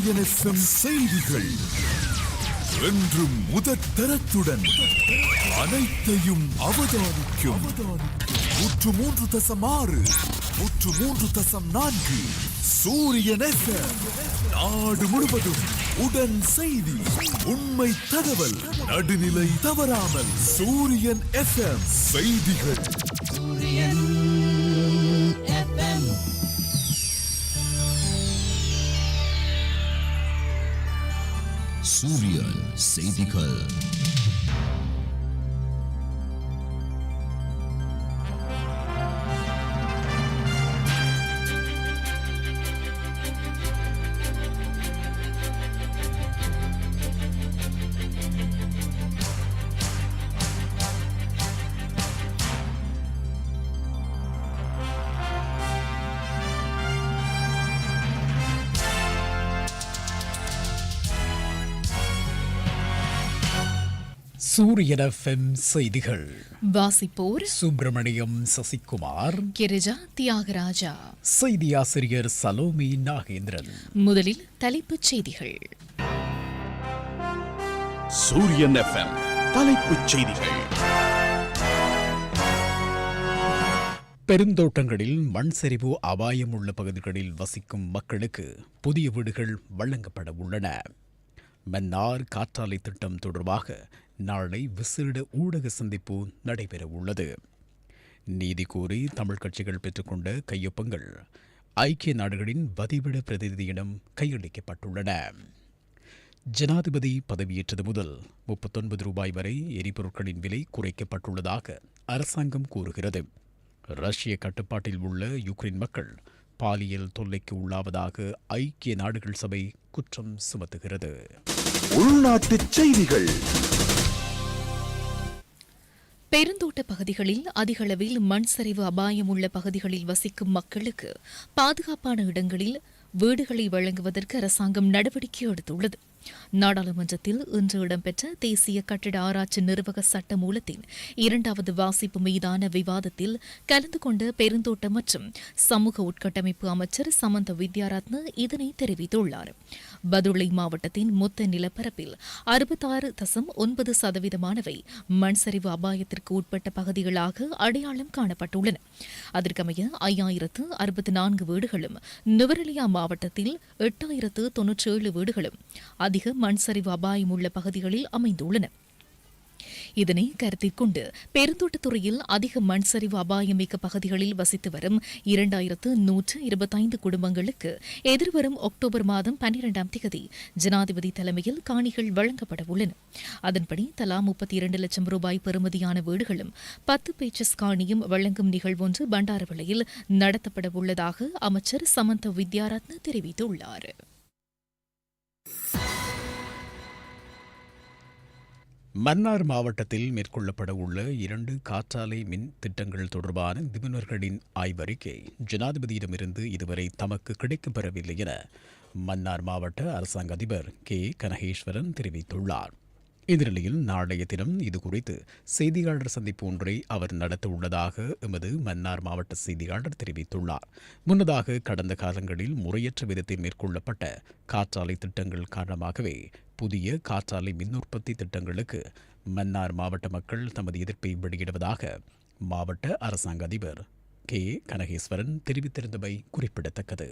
சூரியன் செய்திகள் என்றும் முதற் தரத்துடன் அனைத்தையும் அவதானிக்கும். நூற்று மூன்று தசம் ஆறு நூற்று மூன்று தசம் நான்கு சூரியன் எஃப்எம் நாடு முழுவதும் உடன் செய்தி உண்மை தகவல் நடுநிலை தவறாமல் சூரியன் எஃப்எம் செய்திகள். சூரியன் செய்திகள் சூரியன் எஃப்எம் செய்திகள். வாசிப்போர் சுப்பிரமணியம் சசிகுமார். கிரிஜா தியாகராஜா. செய்தி ஆசிரியர் சலோமி நாகேந்திரன். முதலில் தலைப்புச் செய்திகள். சூரியன் எஃப்எம் தலைப்புச் செய்திகள். பெருந்தோட்டங்களில் மண் சரிவு அபாயம் உள்ள பகுதிகளில் வசிக்கும் மக்களுக்கு புதிய வீடுகள் வழங்கப்பட உள்ளன. மன்னார் காற்றாலை திட்டம் தொடர்பாக நாளை விசேட ஊடக சந்திப்பு நடைபெற உள்ளது நீதி கோரி தமிழ் கட்சிகள் பெற்றுக்கொண்ட கையொப்பங்கள் ஐக்கிய நாடுகளின் வதிவிட பிரதிநிதியிடம் கையளிக்கப்பட்டுள்ளன. ஜனாதிபதி பதவியேற்றது முதல் முப்பத்தொன்பது ரூபாய் வரை எரிபொருட்களின் விலை குறைக்கப்பட்டுள்ளதாக அரசாங்கம் கூறுகிறது. ரஷ்ய கட்டுப்பாட்டில் உள்ள யுக்ரைன் மக்கள் பாலியல் தொல்லைக்கு உள்ளாவதாக ஐக்கிய நாடுகள் சபை குற்றம் சுமத்துகிறது. உள்நாட்டுச் செய்திகள். பெருந்தோட்ட பகுதிகளில் அதிகளவில் மண் சரிவு அபாயம் உள்ள பகுதிகளில் வசிக்கும் மக்களுக்கு பாதுகாப்பான இடங்களில் வீடுகளை வழங்குவதற்கு அரசாங்கம் நடவடிக்கை எடுத்துள்ளது. நாடாளுமன்றத்தில் இன்று இடம்பெற்ற தேசிய கட்டிட ஆராய்ச்சி நிர்வாக சட்ட மூலத்தின் இரண்டாவது வாசிப்பு மீதான விவாதத்தில் கலந்து கொண்ட பெருந்தோட்ட மற்றும் சமூக உட்கட்டமைப்பு அமைச்சர் சமந்த வித்யாரத்ன இதனை தெரிவித்துள்ளார். பதுளை மாவட்டத்தின் மொத்த நிலப்பரப்பில் அறுபத்தாறு தசம் ஒன்பது சதவீதமானவை மண் சரிவு அபாயத்திற்கு உட்பட்ட பகுதிகளாக அடையாளம் காணப்பட்டுள்ளன. அதற்கமைய ஐயாயிரத்து அறுபத்தி நான்கு வீடுகளும் நுவரெலியா மாவட்டத்தில் எட்டாயிரத்து தொன்னூற்றி ஏழு வீடுகளும் அதிக மண் சரிவு அபாயம் உள்ள பகுதிகளில் அமைந்துள்ளன. இதனை கருத்தில் கொண்டு பெருந்தோட்டத்துறையில் அதிக மண் சரிவு அபாயமிக்க பகுதிகளில் வசித்து வரும் இரண்டாயிரத்து நூற்று இருபத்தைந்து குடும்பங்களுக்கு எதிர்வரும் அக்டோபர் மாதம் பன்னிரண்டாம் தேதி ஜனாதிபதி தலைமையில் காணிகள் வழங்கப்பட உள்ளன. அதன்படி தலா முப்பத்தி இரண்டு லட்சம் ரூபாய் பெறுமதியான வீடுகளும் பத்து பேச்சஸ் காணியும் வழங்கும் நிகழ்வொன்று பண்டாரவிளையில் நடத்தப்பட உள்ளதாக அமைச்சர் சமந்த வித்யாரத்ன தெரிவித்துள்ளார். மன்னார் மாவட்டத்தில் மேற்கொள்ளப்பட உள்ள இரண்டு காற்றாலை மின் திட்டங்கள் தொடர்பான நிபுணர்களின் ஆய்வறிக்கை ஜனாதிபதியிடமிருந்து இதுவரை தமக்கு கிடைக்கப்பெறவில்லை என மன்னார் மாவட்ட அரசாங்க அதிபர் கே. கனகேஸ்வரன் தெரிவித்துள்ளார். இந்நிலையில் நாளைய தினம் இதுகுறித்து செய்தியாளர் சந்திப்பு ஒன்றை அவர் நடத்த உள்ளதாக எமது மன்னார் மாவட்ட செய்தியாளர் தெரிவித்துள்ளார். முன்னதாக கடந்த காலங்களில் முறையற்ற விதத்தில் மேற்கொள்ளப்பட்ட காற்றாலை திட்டங்கள் காரணமாகவே புதிய காற்றாலை மின் உற்பத்தி திட்டங்களுக்கு மன்னார் மாவட்ட மக்கள் தமது எதிர்ப்பை வெளியிடுவதாக மாவட்ட அரசாங்க அதிபர் கே. கனகேஸ்வரன் தெரிவித்திருந்தமை குறிப்பிடத்தக்கது.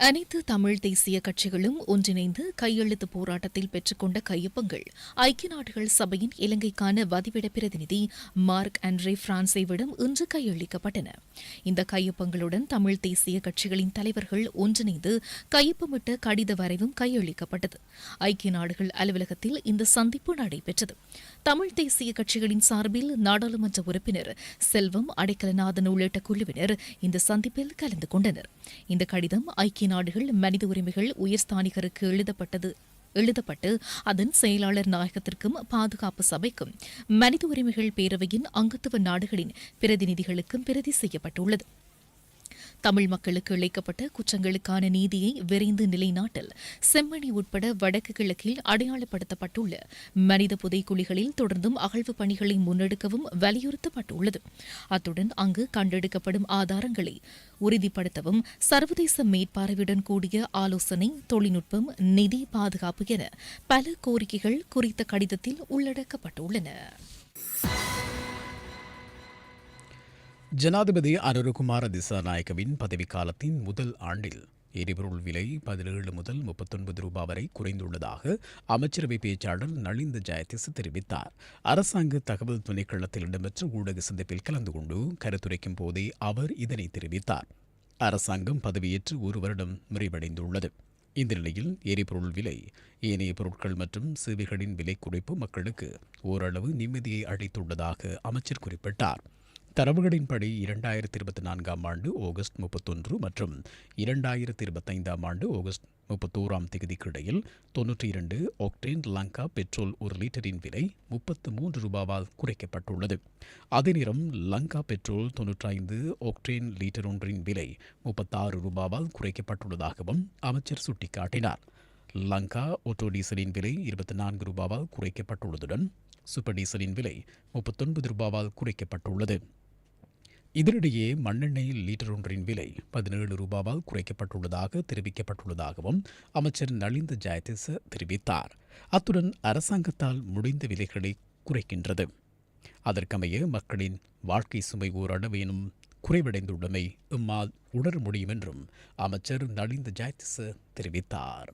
அனைத்து தமிழ் தேசிய கட்சிகளும் ஒன்றிணைந்து கையெழுத்து போராட்டத்தில் பெற்றுக்கொண்ட கையொப்பங்கள் ஐக்கிய நாடுகள் சபையின் இலங்கைக்கான வதிவிட பிரதிநிதி மார்க் அண்ட்ரே பிரான்சேவிடம் இன்று கையளிக்கப்பட்டன. இந்த கையொப்பங்களுடன் தமிழ் தேசிய கட்சிகளின் தலைவர்கள் ஒன்றிணைந்து கையொப்பமிட்ட கடித வரைவும் கையளிக்கப்பட்டது. ஐக்கிய நாடுகள் அலுவலகத்தில் இந்த சந்திப்பு நடைபெற்றது. தமிழ் தேசிய கட்சிகளின் சார்பில் நாடாளுமன்ற உறுப்பினர் செல்வம் அடைக்கலநாதன் உள்ளிட்ட குழுவினர் இந்த சந்திப்பில் கலந்து கொண்டனர். இந்த கடிதம் ஐக்கிய நாடுகள் மனித உரிமைகள் உயர்ஸ்தானிகருக்கு எழுதப்பட்டது எழுதப்பட்டு அதன் செயலாளர் நாயகத்திற்கும் பாதுகாப்பு சபைக்கும் மனித உரிமைகள் பேரவையின் அங்கத்துவ நாடுகளின் பிரதிநிதிகளுக்கும் பிரதி செய்யப்பட்டுள்ளது. தமிழ் மக்களுக்கு இழைக்கப்பட்ட குற்றங்களுக்கான நீதியை விரைந்து நிலைநாட்டல் செம்மணி உட்பட வடக்கு கிழக்கில் அடையாளப்படுத்தப்பட்டுள்ள மனித புதைக்குழிகளில் தொடர்ந்தும் அகழ்வு பணிகளை முன்னெடுக்கவும் வலியுறுத்தப்பட்டுள்ளது. அத்துடன் அங்கு கண்டெடுக்கப்படும் ஆதாரங்களை உறுதிப்படுத்தவும் சர்வதேச மேற்பார்வையுடன் கூடிய ஆலோசனை தொழில்நுட்பம் நிதி பாதுகாப்பு என பல கோரிக்கைகள் குறித்த கடிதத்தில் உள்ளடக்கப்பட்டுள்ளன. ஜனாதிபதி அனுரகுமார திசாநாயகவின் பதவிக்காலத்தின் முதல் ஆண்டில் எரிபொருள் விலை பதினேழு முதல் முப்பத்தொன்பது ரூபாய் வரை குறைந்துள்ளதாக அமைச்சரவை பேச்சாளர் நளிந்த ஜெயதிஸ் தெரிவித்தார். அரசாங்க தகவல் திணைக்களத்தில் இடம்பெற்ற ஊடக சந்திப்பில் கலந்து கொண்டு கருத்துரைக்கும் போதே அவர் இதனை தெரிவித்தார். அரசாங்கம் பதவியேற்று ஒரு வருடம் நிறைவடைந்துள்ளது இந்த நிலையில் எரிபொருள் விலை ஏனைய பொருட்கள் மற்றும் சேவைகளின் விலை குறைப்பு மக்களுக்கு ஓரளவு நிம்மதியை அளித்துள்ளதாக அமைச்சர் குறிப்பிட்டார். தரவுகளின்படி இரண்டாயிரத்தி இருபத்தி நான்காம் ஆண்டு ஆகஸ்ட் முப்பத்தொன்று மற்றும் இரண்டாயிரத்தி இருபத்தைந்தாம் ஆண்டு ஆகஸ்ட் முப்பத்தோராம் தேதிக்கு இடையில் தொன்னூற்றி இரண்டு ஆக்டேன் லங்கா பெட்ரோல் ஒரு லிட்டரின் விலை முப்பத்து மூன்று ரூபாவால் குறைக்கப்பட்டுள்ளது. அதே நேரம் லங்கா பெட்ரோல் தொன்னூற்றைந்து ஆக்டேன் லீட்டர் ஒன்றின் விலை முப்பத்தாறு ரூபாவால் குறைக்கப்பட்டுள்ளதாகவும் அமைச்சர் சுட்டிக்காட்டினார். லங்கா ஒட்டோ டீசலின் விலை இருபத்தி நான்கு ரூபாவால் குறைக்கப்பட்டுள்ளதுடன் சூப்பர் டீசலின் விலை முப்பத்தொன்பது ரூபாவால் குறைக்கப்பட்டுள்ளது. இதனிடையே மண்ணெண்ணெய் லீட்டர் ஒன்றின் விலை பதினேழு ரூபாவால் குறைக்கப்பட்டுள்ளதாக தெரிவிக்கப்பட்டுள்ளதாகவும் அமைச்சர் நளிந்த ஜெயதிச தெரிவித்தார். அத்துடன் அரசாங்கத்தால் முடிந்த விலைகளை குறைக்கின்றது. அதற்கமைய மக்களின் வாழ்க்கை சுமை ஓரளவேனும் குறைவடைந்துள்ளமை இம்மால் உணர முடியும் என்றும் அமைச்சர் நளிந்த ஜெயதிச தெரிவித்தார்.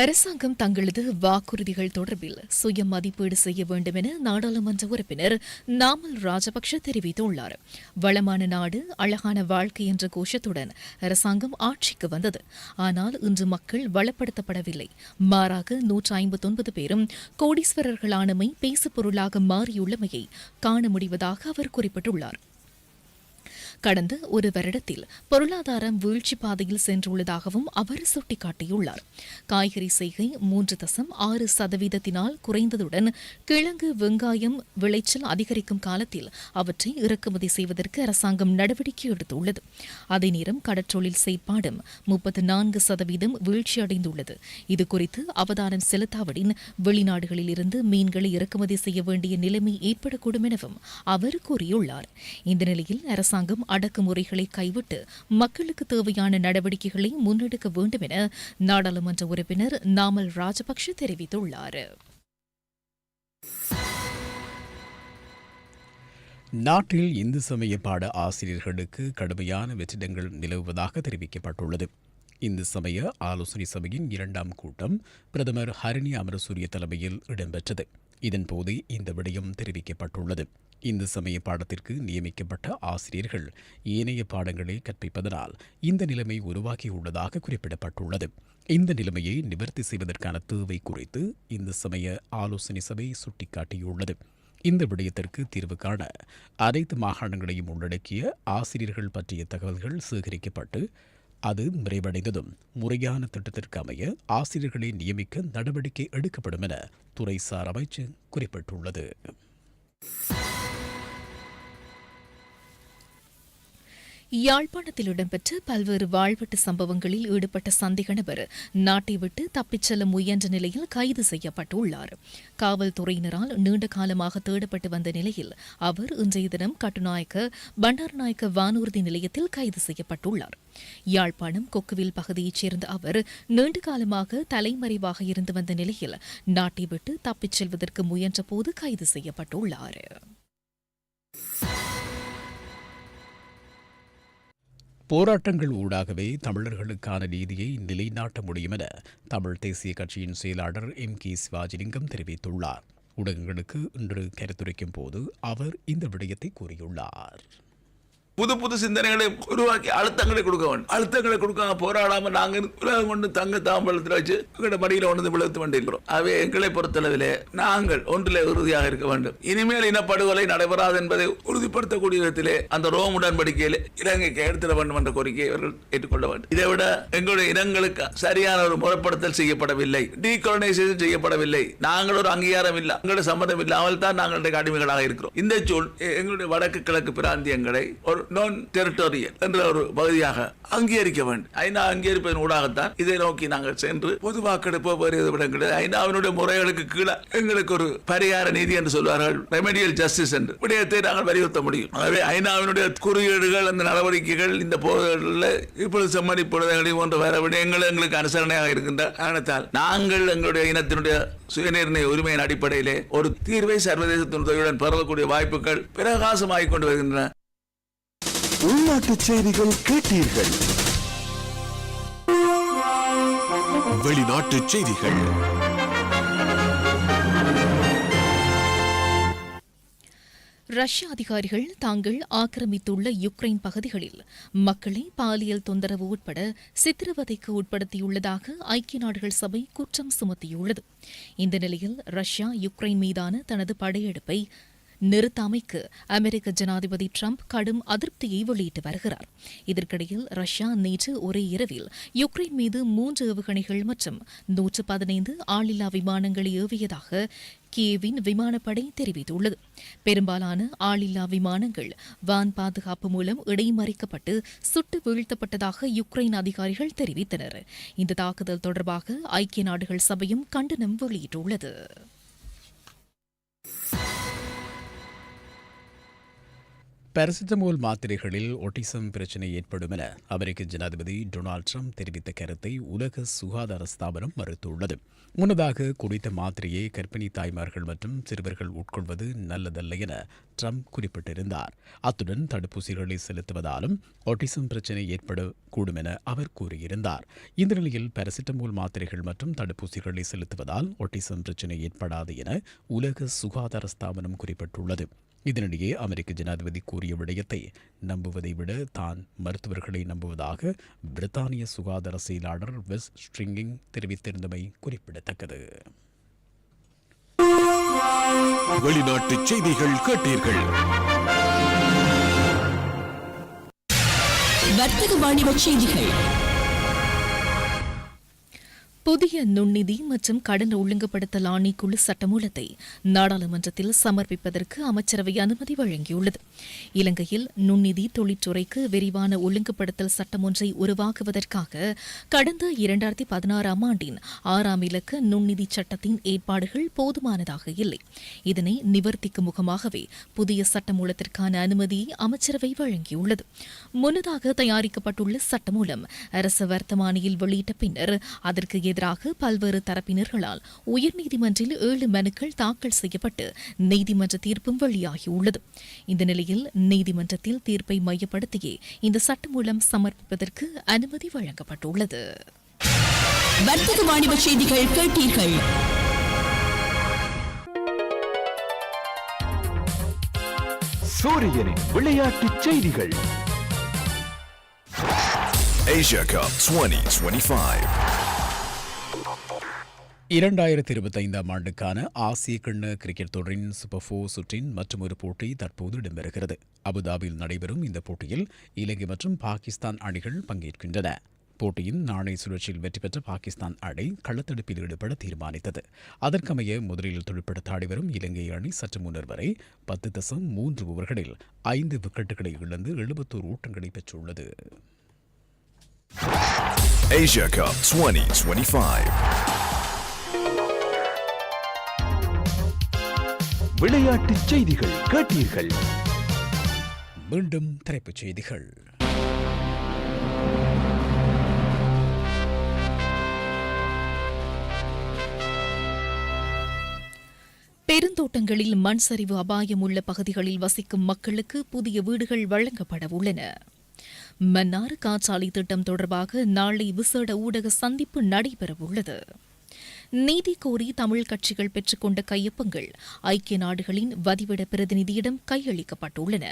அரசாங்கம் தங்களது வாக்குறுதிகள் தொடர்பில் சுய மதிப்பீடு செய்ய வேண்டும் என நாடாளுமன்ற உறுப்பினர் நாமல் ராஜபக்ஷ தெரிவித்துள்ளார். வளமான நாடு அழகான வாழ்க்கை என்ற கோஷத்துடன் அரசாங்கம் ஆட்சிக்கு வந்தது. ஆனால் இன்று மக்கள் வளப்படுத்தப்படவில்லை. மாறாக நூற்று ஐம்பத்தொன்பது பேரும் கோடீஸ்வரர்களானமை பேசுபொருளாக மாறியுள்ளமையை காண முடிவதாக அவர் குறிப்பிட்டுள்ளார். கடந்த ஒரு வருடத்தில் பொருளாதாரம் வீழ்ச்சி பாதையில் சென்றுள்ளதாகவும் அவர் சுட்டிக்காட்டியுள்ளார். காய்கறி செய்கை மூன்று தசம் ஆறு சதவீதத்தினால் குறைந்ததுடன் கிழங்கு வெங்காயம் விளைச்சல் அதிகரிக்கும் காலத்தில் அவற்றை இறக்குமதி செய்வதற்கு அரசாங்கம் நடவடிக்கை எடுத்துள்ளது. அதே நேரம் கடற்றொழில் செயற்பாடும் முப்பத்து நான்கு சதவீதம் வீழ்ச்சியடைந்துள்ளது. இதுகுறித்து அவதானம் செலுத்தாவிடின் வெளிநாடுகளில் இருந்து மீன்களை இறக்குமதி செய்ய வேண்டிய நிலைமை ஏற்படக்கூடும் எனவும் அவர் கூறியுள்ளார். இந்த நிலையில் அரசாங்கம் அடக்குமுறைகளை கைவிட்டு மக்களுக்கு தேவையான நடவடிக்கைகளை முன்னெடுக்க வேண்டும் என நாடாளுமன்ற உறுப்பினர் நாமல் ராஜபக்ஷ தெரிவித்துள்ளார். நாட்டில் இந்து சமய பாட ஆசிரியர்களுக்கு கடுமையான வெற்றிடங்கள் நிலவுவதாக தெரிவிக்கப்பட்டுள்ளது. இந்து சமய ஆலோசனை சபையின் இரண்டாம் கூட்டம் பிரதமர் ஹரிணி அமரசூரிய தலைமையில் இடம்பெற்றது. இதன்போது இந்த விடயம் தெரிவிக்கப்பட்டுள்ளது. இந்து சமய பாடத்திற்கு நியமிக்கப்பட்ட ஆசிரியர்கள் ஏனைய பாடங்களை கற்பிப்பதனால் இந்த நிலைமை உருவாகியுள்ளதாக குறிப்பிடப்பட்டுள்ளது. இந்த நிலைமையை நிவர்த்தி செய்வதற்கான தேவை குறித்து இந்து சமய ஆலோசனை சபை சுட்டிக்காட்டியுள்ளது. இந்த விடயத்திற்கு தீர்வு காண அனைத்து மாகாணங்களையும் உள்ளடக்கிய ஆசிரியர்கள் பற்றிய தகவல்கள் சேகரிக்கப்பட்டு அது நிறைவடைந்ததும் முறையான திட்டத்திற்கு அமைய ஆசிரியர்களை நியமிக்க நடவடிக்கை எடுக்கப்படும் என துறைசார் அமைச்சு குறிப்பிட்டுள்ளது. யாழ்ப்பாணத்தில் இடம்பெற்ற பல்வேறு வாழ்வெட்டு சம்பவங்களில் ஈடுபட்ட சந்தேக நபர் நாட்டை விட்டு தப்பிச் செல்ல முயன்ற நிலையில் கைது செய்யப்பட்டுள்ளார். காவல்துறையினரால் நீண்ட காலமாக தேடப்பட்டு வந்த நிலையில் அவர் இன்றைய தினம் கட்டுநாயக்க பண்டாரநாயக்க வானூர்தி நிலையத்தில் கைது செய்யப்பட்டுள்ளார். யாழ்ப்பாணம் கொக்குவில் பகுதியைச் சேர்ந்த அவர் நீண்ட காலமாக தலைமறைவாக இருந்து வந்த நிலையில் நாட்டை விட்டு தப்பிச் செல்வதற்கு முயன்றபோது கைது செய்யப்பட்டுள்ளார். போராட்டங்கள் ஊடாகவே தமிழர்களுக்கான நீதியை நிலைநாட்ட முடியும் என தமிழ் தேசிய கட்சியின் செயலாளர் எம் கே சிவாஜிலிங்கம் தெரிவித்துள்ளார். ஊடகங்களுக்கு இன்று கருத்துரைக்கும் போது அவர் இந்த விடயத்தை கூறியுள்ளார். புது புது சிந்தனைகளை உருவாக்கி அழுத்தங்களை கொடுக்க வேண்டும். அழுத்தங்களை கொடுக்காம போராடாம நாங்க உலகம் கொண்டு தங்க தாம்பழத்தில் வச்சு எங்களோட மடியில் ஒன்று விழுத்து கொண்டிருக்கிறோம் அவை எங்களை பொறுத்தளவிலே நாங்கள் ஒன்றிலே உறுதியாக இருக்க வேண்டும். இனிமேல் இனப்படுகொலை நடைபெறாது என்பதை உறுதிப்படுத்தக்கூடிய விதத்திலே அந்த ரோம் உடன்படிக்கையில் இலங்கைக்கு எடுத்துட வேண்டும் என்ற கோரிக்கையை அவர்கள் ஏற்றுக்கொள்ள வேண்டும். இதை விட எங்களுடைய இனங்களுக்கு சரியான ஒரு முறைப்படுத்தல் செய்யப்படவில்லை. டீகாலனைசேஷன் செய்யப்படவில்லை. நாங்கள் ஒரு அங்கீகாரம் இல்லை எங்களுடைய சம்மதம் இல்லாமல் தான் நாங்கள் அடிமைகளாக இருக்கிறோம். இந்த சூழ் எங்களுடைய வடக்கு கிழக்கு பிராந்தியங்களை ஒரு நான் டெரிட்டோரியல் என்ற ஒரு பகுதியாக அங்கீகரிக்க வேண்டும். ஐநா அங்கீகரிப்பதன் ஊடாகத்தான் இதை நோக்கி நாங்கள் சென்று பொது வாக்கெடுப்போ வேறு எது கிடையாது. ஐநாவினுடைய முறைகளுக்கு கீழே எங்களுக்கு ஒரு பரிகார நீதி என்று சொல்வார்கள். ரெமெடியல் ஜஸ்டிஸ் என்று. விடயத்தை நாங்கள் வலியுறுத்த முடியும். ஆகவே ஐநாவினுடைய குறியீடுகள் அந்த நடவடிக்கைகள் இந்த போர்களில் இப்பொழுது செம்மணி புரதங்களை போன்ற வேற விடயங்கள் எங்களுக்கு அனுசரணையாக இருக்கின்ற காரணத்தால் நாங்கள் எங்களுடைய இனத்தினுடைய சுயநிர்ணய உரிமையின் அடிப்படையிலே ஒரு தீர்வை சர்வதேச துணையுடன் பெறக்கூடிய வாய்ப்புகள் பிரகாசமாகிக் கொண்டு வருகின்றன. உள்நாட்டு செய்திகள் கேட்டீர்கள். வெளிநாட்டு செய்திகள். ரஷ்ய அதிகாரிகள் தாங்கள் ஆக்கிரமித்துள்ள யுக்ரைன் பகுதிகளில் மக்களை பாலியல் தொந்தரவு உட்பட சித்திரவதைக்கு உட்படுத்தியுள்ளதாக ஐக்கிய நாடுகள் சபை குற்றம் சுமத்தியுள்ளது. இந்த நிலையில் ரஷ்யா யுக்ரைன் மீதான தனது படையெடுப்பை நிறுத்தாமைக்கு அமெரிக்க ஜனாதிபதி ட்ரம்ப் கடும் அதிருப்தியை வெளியிட்டு வருகிறார். இதற்கிடையில் ரஷ்யா நேற்று ஒரே இரவில் யுக்ரைன் மீது மூன்று ஏவுகணைகள் மற்றும் நூற்று பதினைந்து ஆளில்லா விமானங்களை ஏவியதாக கியேவின் விமானப்படை தெரிவித்துள்ளது. பெரும்பாலான ஆளில்லா விமானங்கள் வான் பாதுகாப்பு மூலம் இடைமறிக்கப்பட்டு சுட்டு வீழ்த்தப்பட்டதாக யுக்ரைன் அதிகாரிகள் தெரிவித்தனர். இந்த தாக்குதல் தொடர்பாக ஐக்கிய நாடுகள் சபையும் கண்டனம் வெளியிட்டுள்ளது. பாரசிட்டமோல் மாத்திரைகளில் ஒட்டிசம் பிரச்சினை ஏற்படும் என அமெரிக்க ஜனாதிபதி டொனால்ட் ட்ரம்ப் தெரிவித்த கருத்தை உலக சுகாதார ஸ்தாபனம் மறுத்துள்ளது. முன்னதாக குறித்த மாத்திரையை கர்ப்பிணி தாய்மார்கள் மற்றும் சிறுவர்கள் உட்கொள்வது நல்லதல்ல என ட்ரம்ப் குறிப்பிட்டிருந்தார். அத்துடன் தடுப்பூசிகளை செலுத்துவதாலும் ஒட்டிசம் பிரச்சினை ஏற்படக்கூடும் என அவர் கூறியிருந்தார். இந்த நிலையில் பாராசிட்டமோல் மாத்திரைகள் மற்றும் தடுப்பூசிகளை செலுத்துவதால் ஒட்டிசம் பிரச்சினை ஏற்படாது என உலக சுகாதார ஸ்தாபனம் குறிப்பிட்டுள்ளது. இதனிடையே அமெரிக்க ஜனாதிபதி கூறிய விடயத்தை நம்புவதை விட தான் மருத்துவர்களை நம்புவதாக பிரித்தானிய சுகாதார செயலாளர் வெஸ் ஸ்ட்ரிங்கிங் தெரிவித்திருந்தமை குறிப்பிடத்தக்கது. வெளிநாட்டு செய்திகள் கேட்டீர்கள். வர்த்தக வாணிப செய்திகள். புதிய நுண்நிதி மற்றும் கடன் ஒழுங்குபடுத்தல் ஆணைக்குழு சட்டமூலத்தை நாடாளுமன்றத்தில் சமர்ப்பிப்பதற்கு அமைச்சரவை அனுமதி வழங்கியுள்ளது. இலங்கையில் நுண்நிதி தொழிற்துறைக்கு விரிவான ஒழுங்குபடுத்தல் சட்டம் ஒன்றை உருவாக்குவதற்காக கடந்த இரண்டாயிரத்தி பதினாறாம் ஆண்டின் ஆறாம் இலக்க நுண்நிதி சட்டத்தின் ஏற்பாடுகள் போதுமானதாக இல்லை. இதனை நிவர்த்திக்கும் முகமாகவே புதிய சட்டமூலத்திற்கான அனுமதியை அமைச்சரவை வழங்கியுள்ளது. முன்னதாக தயாரிக்கப்பட்டுள்ள சட்டமூலம் அரசு வர்த்தமானியில் வெளியிட்ட பின்னர் அதற்கு எதிராக பல்வேறு தரப்பினர்களால் உயர்நீதிமன்றில் ஏழு மனுக்கள் தாக்கல் செய்யப்பட்டு நீதிமன்ற தீர்ப்பும் வெளியாகியுள்ளது. இந்த நிலையில் நீதிமன்றத்தில் தீர்ப்பை மையப்படுத்தியே இந்த சட்டமூலம் சமர்ப்பிப்பதற்கு அனுமதி வழங்கப்பட்டுள்ளது. வர்த்தக வாணிப செய்திகள் கேட்டீர்கள். சூரியனின் விளையாட்டுச் செய்திகள். Asia Cup 2025. இரண்டாயிரத்தி இருபத்தைந்தாம் ஆண்டுக்கான ஆசிய கிண்ண கிரிக்கெட் தொடரின் சூப்பர் ஃபோர் சுற்றின் ஒரு போட்டி தற்போது இடம்பெறுகிறது. அபுதாபியில் நடைபெறும் இந்த போட்டியில் இலங்கை மற்றும் பாகிஸ்தான் அணிகள் பங்கேற்கின்றன. போட்டியின் நாணய சுழற்சியில் வெற்றி பெற்ற பாகிஸ்தான் அணி களத்தடுப்பில் ஈடுபட தீர்மானித்தது. அதற்கமைய முதலில் துடுப்படுத்த ஆடிவரும் இலங்கை அணி சற்று முன்னர் வரை பத்து தசம் மூன்று ஓவர்களில் ஐந்து விக்கெட்டுகளை இழந்து எழுபத்தோரு ஓட்டங்களை பெற்றுள்ளது. Asia Cup 2025. விளையாட்டுச் செய்திகள் கேட்டீர்கள். மீண்டும் தலைப்புச் செய்திகள். பெருந்தோட்டங்களில் மண் சரிவு அபாயம் உள்ள பகுதிகளில் வசிக்கும் மக்களுக்கு புதிய வீடுகள் வழங்கப்பட உள்ளன. மன்னார் காற்றாலை திட்டம் தொடர்பாக நாளை விசேட ஊடக சந்திப்பு நடைபெறவுள்ளது நீதி கோரி தமிழ் கட்சிகள் பெற்றுக்கொண்ட கையொப்பங்கள் ஐக்கிய நாடுகளின் வதிவிட பிரதிநிதியிடம் கையளிக்கப்பட்டுள்ளன.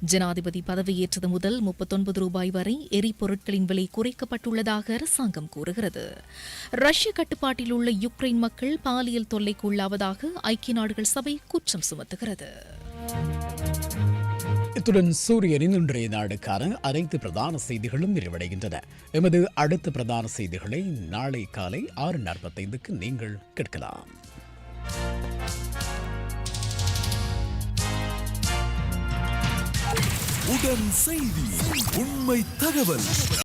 ஜனாதிபதி பதவியேற்றது முதல் முப்பத்தொன்பது ரூபாய் வரை எரிபொருட்களின் விலை குறைக்கப்பட்டுள்ளதாக அரசாங்கம் கூறுகிறது. ரஷ்ய கட்டுப்பாட்டில் உள்ள யுக்ரைன் மக்கள் பாலியல் தொல்லைக்கு உள்ளாவதாக ஐக்கிய நாடுகள் சபை குற்றம் சுமத்துகிறது. இத்துடன் சூரியனின் இன்றைய நாடுக்கான அனைத்து பிரதான செய்திகளும் நிறைவடைகின்றன. எமது அடுத்த பிரதான செய்திகளை நாளை காலை ஆறு நாற்பத்தைந்துக்கு நீங்கள் கேட்கலாம். உடன் செய்தி உண்மை தகவல்.